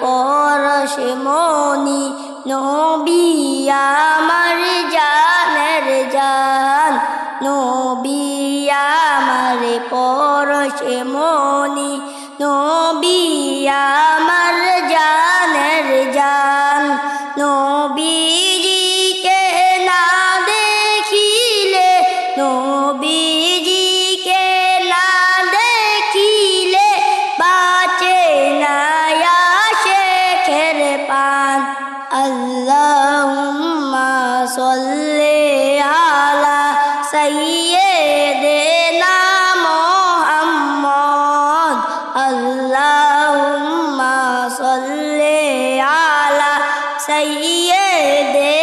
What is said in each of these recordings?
পরশে মনি নবিয়া আমার জানের জান। নবিয়া আমার পরশে মনি নবিয়া আমার জানের জান। নবী سيدنا محمد اللهم صل على سيدنا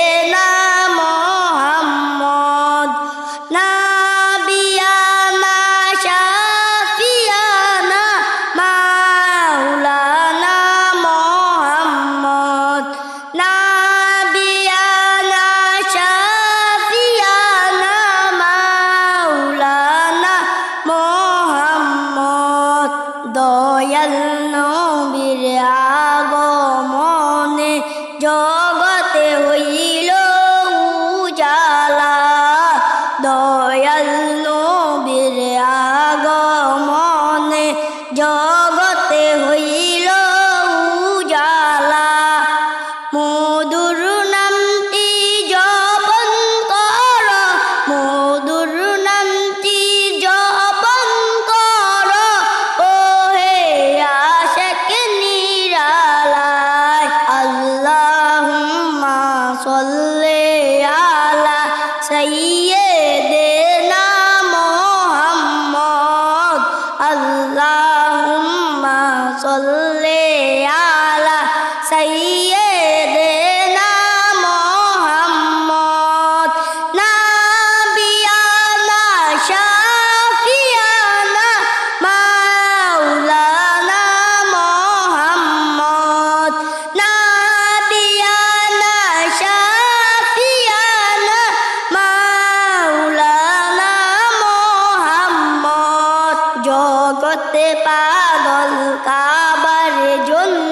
হতে পাগল কাবার জন্য